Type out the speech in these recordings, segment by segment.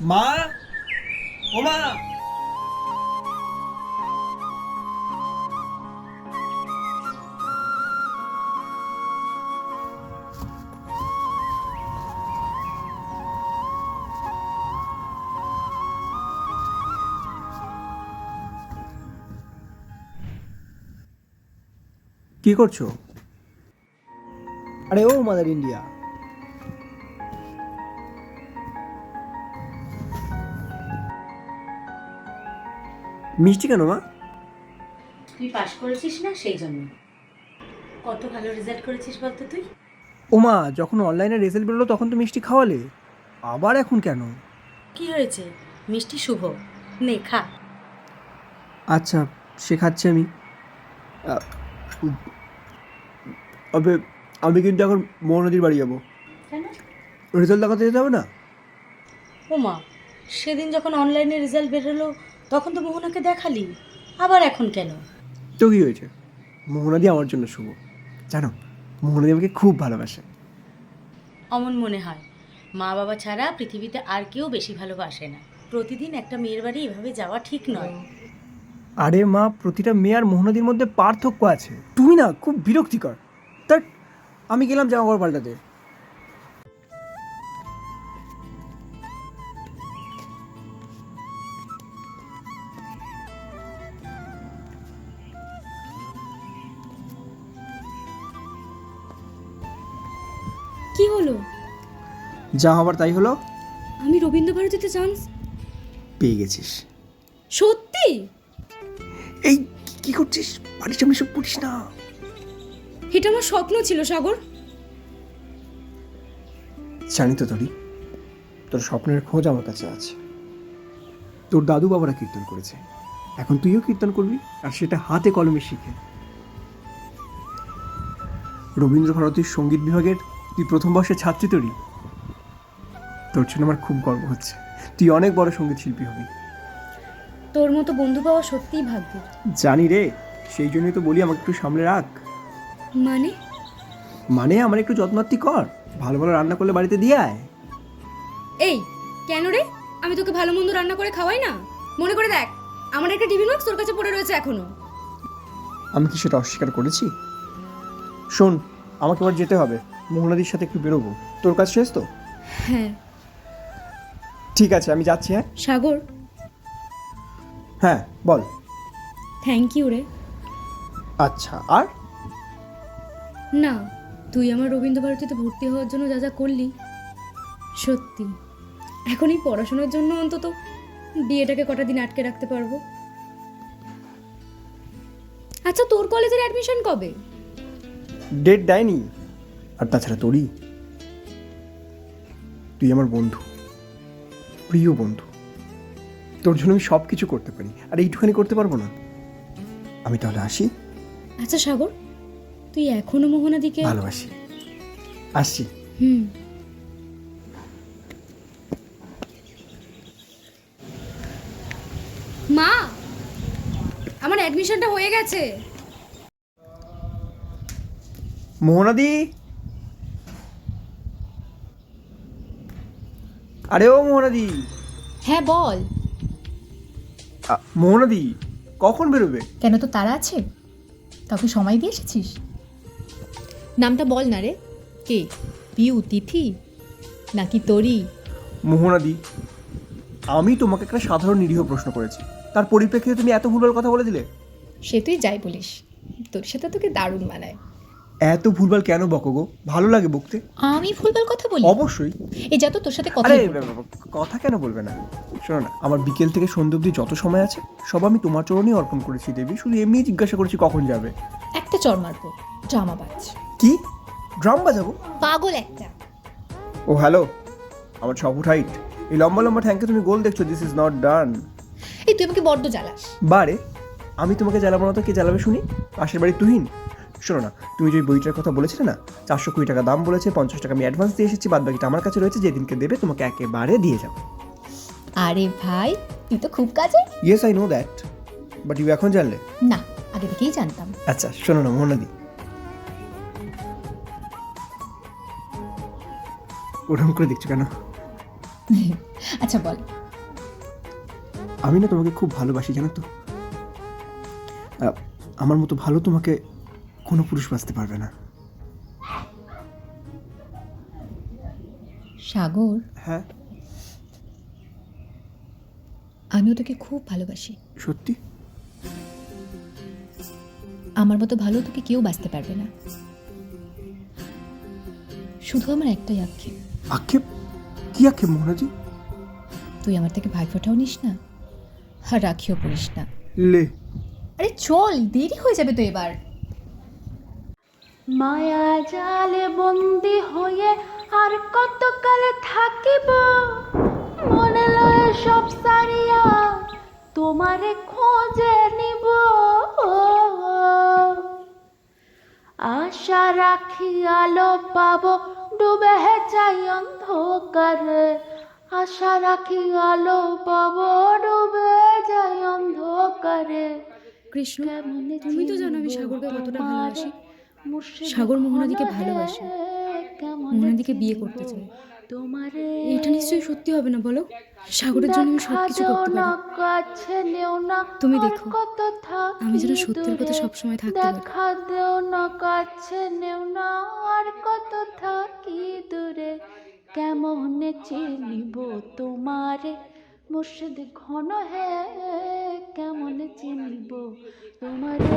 ওমা কি করছ? আরে ও মাদার ইন্ডিয়া। মিষ্টি কেন মা? তুই পাশ করেছিস না সেই জন্য। কত ভালো রেজাল্ট করেছিস বলতো তুই? ও মা যখন অনলাইনে রেজাল্ট বেরোলো তখন তো মিষ্টি খাওয়ালে। আবার এখন কেন? কি হয়েছে? মিষ্টি শুভ। নে খা। আচ্ছা সে খাচ্ছি আমি। তবে আমি কিন্তু এখন মহানদীর বাড়ি যাব। কেন? রেজাল্ট দেখাতে যেতে হবে না? ওমা সেদিন যখন অনলাইনে রেজাল্ট বেরোলো তখন তো মোহনাকে দেখালি। আবার এখন কেন? তো কী হয়েছে? মোহনাদি আমার জন্য শুভ। জানো মোহনাদি আমাকে খুব ভালোবাসে। অমন মনে হয় মা বাবা ছাড়া পৃথিবীতে আর কেউ বেশি ভালোবাসে না। প্রতিদিন একটা মেয়ের বাড়ি এভাবে যাওয়া ঠিক নয়। আরে মা প্রতিটা মেয়ে আর মোহনাদির মধ্যে পার্থক্য আছে। তুমি না খুব বিরক্তিকর। তার আমি গেলাম জামা কাপড় পাল্টাতে। কি হলো? যা হবার তাই হলো। আমি রবীন্দ্র ভারতীতে চান্স পেয়ে গেছিস। সত্যি? এই কি- করছিস? বাড়ির সামনে সব পড়িস না। এটা আমার স্বপ্ন ছিল সাগর। জানি তো তোরই তোর স্বপ্নের খোঁজ আমার কাছে আছে। তোর দাদু বাবারা কীর্তন করেছে। এখন তুইও কীর্তন করবি আর সেটা হাতে কলমে শিখে। রবীন্দ্র ভারতীর সংগীত বিভাগের তুই প্রথম বর্ষের ছাত্রী তোরই তোর জন্য আমার খুব গর্ব হচ্ছে। তুই অনেক বড় সংগীত শিল্পী হবি। তোর মতো বন্ধু পাওয়া সত্যিই ভাগ্যের। জানি রে সেই জন্যই তো বলি আমাকে একটু সামলে রাখ। মানে? মানে আমার একটু যত্নার্থী কর। ভালো ভালো রান্না করলে বাড়িতে দিয়ে আয়। এই কেন রে? আমি তোকে ভালো মন্দ রান্না করে খাওয়াই না। মনে করে দেখ আমার একটা টিফিন বক্স তোর কাছে পড়ে রয়েছে এখনও। আমি কি সেটা অস্বীকার করেছি? শোন আমাকে এবার যেতে হবে। মোহনাদির সাথে একটু বেরোবো। তোর কাজ শেষ তো? হ্যাঁ। ঠিক আছে আমি যাচ্ছি হ্যাঁ? সাগর। হ্যাঁ বল। থ্যাংক ইউ রে। আচ্ছা আর? না তুই আমার রবীন্দ্র ভারতীতে ভর্তি হওয়ার জন্য যা যা করলি সত্যি। এখন এই পড়াশোনার জন্য অন্তত বিয়েটাকে কটা দিন আটকে রাখতে পারব। আচ্ছা তোর কলেজের অ্যাডমিশন কবে? ডেট দেয়নি। আর তাছাড়া তোরই। তুই আমার বন্ধু প্রিয় বন্ধু। তোর জন্য আমি সব কিছু করতে পারি আর এইটুখানি করতে পারব না। আমি তাহলে আসি? আচ্ছা সাগর তুই এখনও মোহনাদিকে ভালোবাসি। আসছি। হুম। মা আমার অ্যাডমিশনটা হয়ে গেছে। মোহনাদি! আরে ও মোহনাদি। হ্যাঁ বল। মোহনাদি কখন বেরোবে? কেন তো তারা আছে? তাকে সময় দিয়ে এসেছিস? নামটা বল না রে। কে? পিউ তিথি? নাকি তোরি? মোহনাদি আমি তোমাকে একটা সাধারণ নিরীহ প্রশ্ন করেছি। তার পরিপ্রেক্ষিতে তুমি এত ভুলভাল কথা বলে দিলে? সে তুই যাই বলিস। তোর সাথে তোকে দারুণ মানায়। এত ভুলভাল কেন বকো গো? ভালো লাগে বকতে। আমি ভুলভাল কথা বলি? অবশ্যই। এই যা তো তোর সাথে কথা আরে কথা কেন বলবে না? শোনো না আমার বিকেল থেকে সন্ধ্যে অবধি যত সময় আছে সব আমি তোমার চরণেই অর্পণ করেছি দেবী। শুধু এমনি জিজ্ঞাসা করেছি কখন যাবে। একটা চর মারবো ড্রামা বাজ কি? ড্রাম বাজাবো? পাগল একটা। ও হ্যালো। আমার সব হাইট এই লম্বা লম্বা ট্যাঙ্কে তুমি গোল দেখছ দিস ইজ নট ডান এই তুই আমাকে বড্ড জ্বালাস। বারে আমি তোমাকে জ্বালাবো না তো কে জ্বালাবে শুনি? পাশের বাড়ি তুহিন। শোনো না তুমি যে বইটার কথা বলেছিলে না চারশো কুড়ি টাকা দাম বলেছে পঞ্চাশ টাকা আমি অ্যাডভান্স দিয়ে এসেছি বাদ বাকিটা আমার কাছে রয়েছে যেদিনকে দেবে তোমাকে একেবারে দিয়ে যাব। আরে ভাই তুই তো খুব কাজে yes I know that but you এখন জানলে? না আগে থেকেই জানতাম। আচ্ছা শোনো না মোহনাদি ওরকম করে দেখছ কেন? আচ্ছা বল। আমি না তোমাকে খুব ভালোবাসি জানো তো? আমার মতো ভালো তোমাকে কোনো পুরুষ বাঁচতে পারবে না। সাগর? হ্যাঁ? আমিও তোকে খুব ভালোবাসি। সত্যি? আমার মতো ভালো তোকে কেউ বাঁচতে পারবে না। শুধু আমার একটাই আক্ষেপ। আক্ষেপ? কি আক্ষেপ মোহনাজি তুই আমার থেকে ভাই ফোটাও নিস না আর রাখিও পড়িস না। লে। আরে চল দেরি হয়ে যাবে তো এবার। মায়া জালে বন্দি হয়ে আর কতকাল থাকিব? মনে লয় সব সারিয়া তোমারে খোঁজে নিব। আশা রাখি আলো পাব ডুবে হে চাই অন্ধকারে। আশা রাখি আলো পাব ডুবে যাই অন্ধকারে। কৃষ্ণ তুমি তো জানো আমি সাগরকে কতটা ভালোবাসি। সাগর মোহনাদিকে ভালোবাসে। মোহনাদিকে বিয়ে করতে চায়। তোমারে এটা নিশ্চয়ই সত্যি হবে না বলো সাগরের জন্য আমি সব কিছু দেখা করতে পারি তুমি দেখো, আমি যেন সত্যের দূরে। সবসময় থাকতে। দেখা দেও না কাছে নেও না আর কত থাকি দূরে কেমনে চিনিব তোমারে মুর্শিদ ঘন হে কেমন চিনিব তোমারে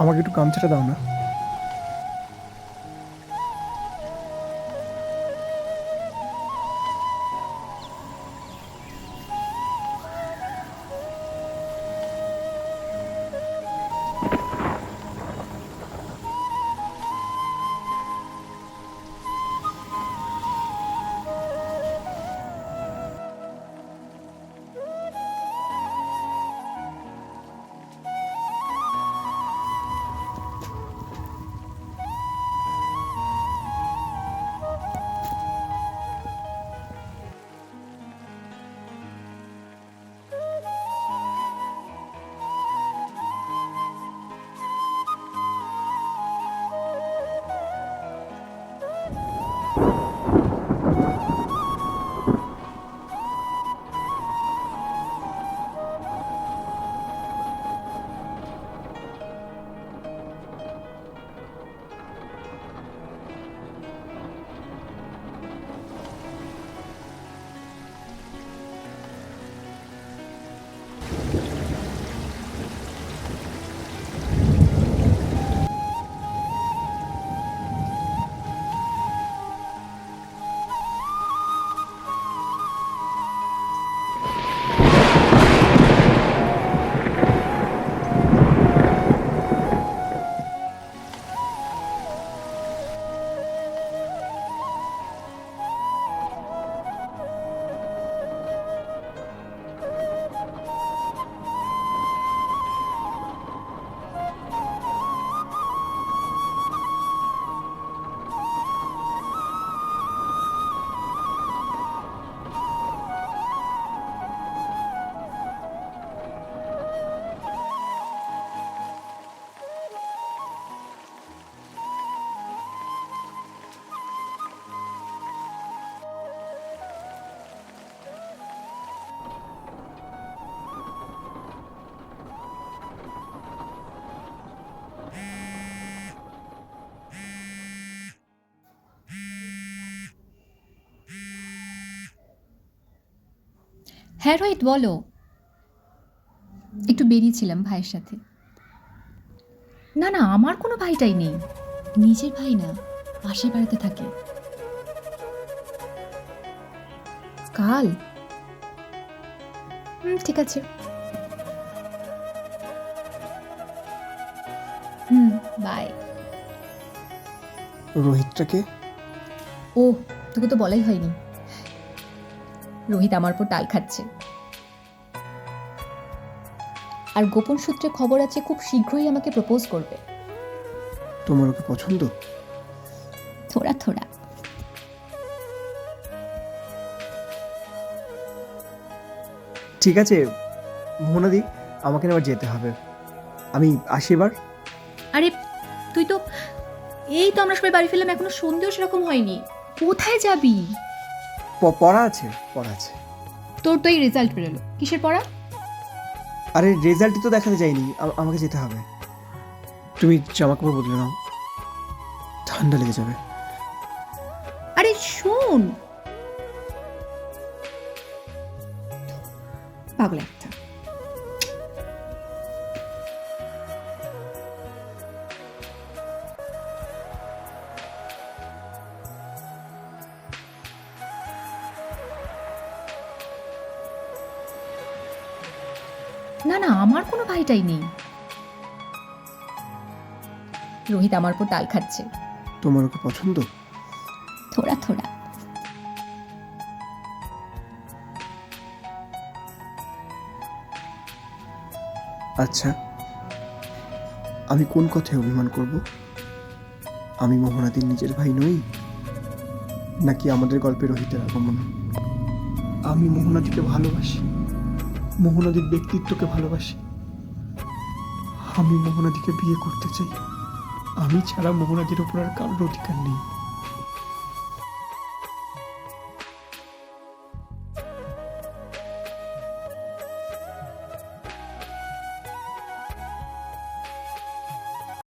আমাকে একটু গামছাটা দাও না। হ্যাঁ রোহিত বলো। একটু বেরিয়েছিলাম ভাইয়ের সাথে। না না আমার কোনো ভাইটাই নেই। নিজের ভাই না পাশের বাড়িতে থাকে। কাল? হুম ঠিক আছে। হুম বাই রোহিতটাকে ও তোকে তো বলাই হয়নি। রোহিত আমার উপর টাল খাচ্ছে। আর গোপন সূত্রে খবর আছে খুব শীঘ্রই আমাকে প্রপোজ করবে। তোমার ওকে পছন্দ? থোড়া থোড়া। ঠিক আছে মোহনাদি আমাকে এবার যেতে হবে। আমি আসি এবার। আরে তুই তো এই তো আমরা সবাই বাড়ি ফিরলাম এখনও সন্দেহ সেরকম হয়নি। কোথায় যাবি? পড়া আছে? পড়া আছে। তোর তো এই রেজাল্ট বেরোলো। কিসের পড়া? আরে রেজাল্টই তো দেখাতে যায়নি আ- আমাকে যেতে হবে। তুমি জামা কাপড় বদলে নাও। ঠান্ডা লেগে যাবে। আরে শোন। পাগল। ভাইটাই নেই। রোহিত আমার উপর তাল খাচ্ছে। তোমার ওকে পছন্দ? থোড়া থোড়া। আচ্ছা আমি কোন কথায় অভিমান করব? আমি মোহনাদির নিজের ভাই নই? নাকি আমাদের গল্পে রোহিতের আগমন? আমি মোহনাদিকে ভালোবাসি। মোহনাদির ব্যক্তিত্বকে ভালোবাসি। আমি মোহনাদিকে বিয়ে করতে চাই। আমি ছাড়া মোহনাদির উপর আর কারোর অধিকার নেই।